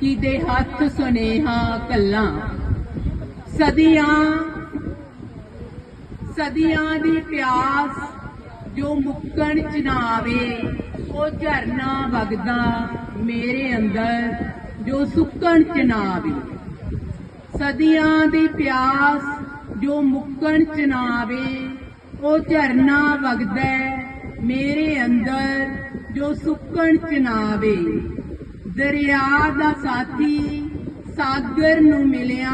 ਕਿਦੇ ਹੱਥ ਸੁਨੇਹਾ ਕੱਲਾਂ। ਸਦੀਆਂ ਸਦੀਆਂ ਦੀ ਪਿਆਸ ਜੋ ਮੁੱਕਣ ਚ ਨਾ ਆਵੇ, ਉਹ ਝਰਨਾ ਵਗਦਾ ਮੇਰੇ ਅੰਦਰ ਜੋ ਸੁੱਕਣ ਚ ਨਾ ਆਵੇ। ਸਦੀਆਂ ਦੀ ਪਿਆਸ ਜੋ ਮੁੱਕਣ ਚ ਨਾ ਆਵੇ, ਉਹ ਝਰਨਾ ਵਗਦਾ ਮੇਰੇ ਅੰਦਰ ਜੋ ਸੁੱਕਣ ਚ ਨਾ ਆਵੇ। ਦਰਿਆ ਦਾ ਸਾਥੀ ਸਾਗਰ ਨੂੰ ਮਿਲਿਆ।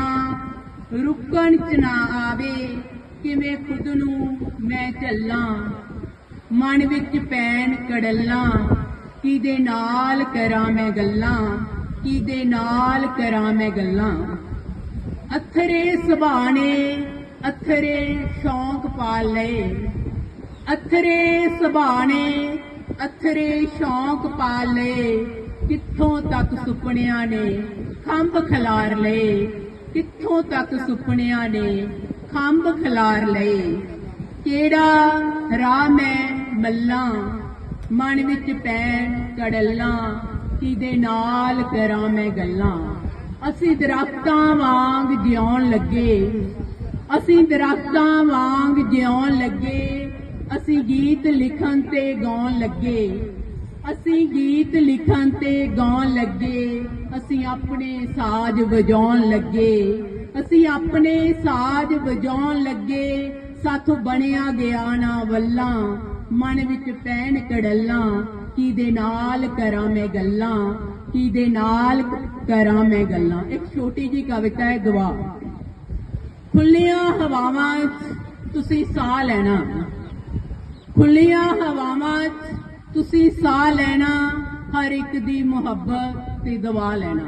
ਰੁਕਣ ਚ ਨਾ ਆਵੇ, ਕਿਵੇਂ ਖੁਦ ਨੂੰ ਮੈਂ ਚੱਲਾਂ। ਮਨ ਵਿੱਚ ਪੈਣ ਕੜਲਾਂ ਕਿਦੇ ਨਾਲ ਕਰਾਂ ਮੈਂ ਗੱਲਾਂ ਕਿਦੇ ਨਾਲ ਕਰਾਂ ਮੈਂ ਗੱਲਾਂ। ਅਥਰੇ ਸੁਭਾਣੇ, ਅਥਰੇ ਸ਼ੌਂਕ ਪਾ ਲਏ। ਅਥਰੇ ਸੁਭਾਣੇ, ਅਥਰੇ ਸ਼ੌਂਕ ਪਾ ਲਏ। ਕਿੱਥੋਂ ਤੱਕ ਸੁਪਨਿਆਂ ਨੇ ਖੰਭ ਖਿਲਾਰ ਲਏ? ਕਿੱਥੋਂ ਤੱਕ ਸੁਪਨਿਆਂ ਨੇ ਖੰਭ ਖਿਲਾਰ ਲਏ? ਕਿਹੜਾ ਰਾਹ ਮੈਂ ਮੱਲਾਂ? ਮਨ ਵਿੱਚ ਪੈਣ ਕੜਲਾਂ ਕਿਦੇ ਨਾਲ ਕਰਾਂ ਮੈਂ ਗੱਲਾਂ? ਅਸੀਂ ਦਰਖਤਾਂ ਵਾਂਗ ਜਿਉਣ ਲੱਗੇ। ਅਸੀਂ ਦਰਖਤਾਂ ਵਾਂਗ ਜਿਉਣ ਲੱਗੇ। ਅਸੀਂ ਗੀਤ ਲਿਖਣ ਤੇ ਗਾਉਣ ਲੱਗੇ। ਅਸੀਂ ਗੀਤ ਲਿਖਣ ਤੇ ਗਾਉਣ ਲੱਗੇ, ਅਸੀਂ ਆਪਣੇ ਸਾਜ਼ ਵਜਾਉਣ ਲੱਗੇ, ਅਸੀਂ ਆਪਣੇ ਸਾਜ਼ ਵਜਾਉਣ ਲੱਗੇ, ਸਾਥੋਂ ਬਣਿਆ ਗਿਆ ਨਾ ਵੱਲਾਂ, ਮਨ ਵਿੱਚ ਪੈਣ ਕੜਲਾਂ ਕਿਦੇ ਨਾਲ ਕਰਾਂ ਮੈਂ ਗੱਲਾਂ ਕਿਦੇ ਨਾਲ ਕਰਾਂ ਮੈਂ ਗੱਲਾਂ। ਇੱਕ ਛੋਟੀ ਜੀ ਕਵਿਤਾ ਹੈ ਗਵਾ ਖੁੱਲੀਆਂ ਹਵਾਵਾਂ 'ਚ ਤੁਸੀਂ ਸਾਹ ਲੈਣਾ। ਖੁੱਲੀਆਂ ਹਵਾਵਾਂ 'ਚ ਤੁਸੀਂ ਸਾਹ ਲੈਣਾ, ਹਰ ਇੱਕ ਦੀ ਮੁਹੱਬਤ ਤੇ ਦਵਾ ਲੈਣਾ।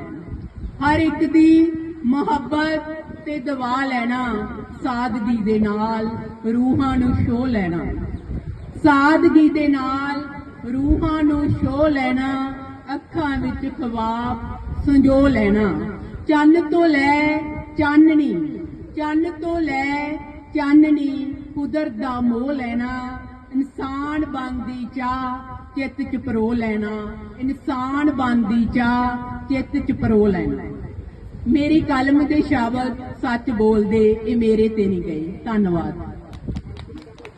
ਹਰ ਇੱਕ ਦੀ ਮੁਹੱਬਤ ਤੇ ਦਵਾ ਲੈਣਾ, ਸਾਦਗੀ ਦੇ ਨਾਲ ਰੂਹਾਂ ਨੂੰ ਛੋ ਲੈਣਾ। ਸਾਦਗੀ ਦੇ ਨਾਲ ਰੂਹਾਂ ਨੂੰ ਛੋ ਲੈਣਾ, ਅੱਖਾਂ ਵਿੱਚ ਖਵਾਬ ਸੰਜੋ ਲੈਣਾ। ਚੰਨ ਤੋਂ ਲੈ ਚਾਨਣੀ, ਚੰਨ ਤੋਂ ਲੈ ਚਾਨਣੀ, ਕੁਦਰਤ ਦਾ ਮੋਹ ਲੈਣਾ। ਇਨਸਾਨ ਬਣਦੀ ਚਾਹ ਚਿੱਤ ਚ ਪਰੋ ਲੈਣਾ। ਇਨਸਾਨ ਬਣਦੀ ਚਾਹ ਚਿੱਤ ਚ ਪਰੋ ਲੈਣਾ। ਮੇਰੀ ਕਲਮ ਦੇ ਸ਼ਬਦ ਸੱਚ ਬੋਲਦੇ, ਇਹ ਮੇਰੇ ਤੇ ਨਹੀਂ ਗਏ। ਧੰਨਵਾਦ।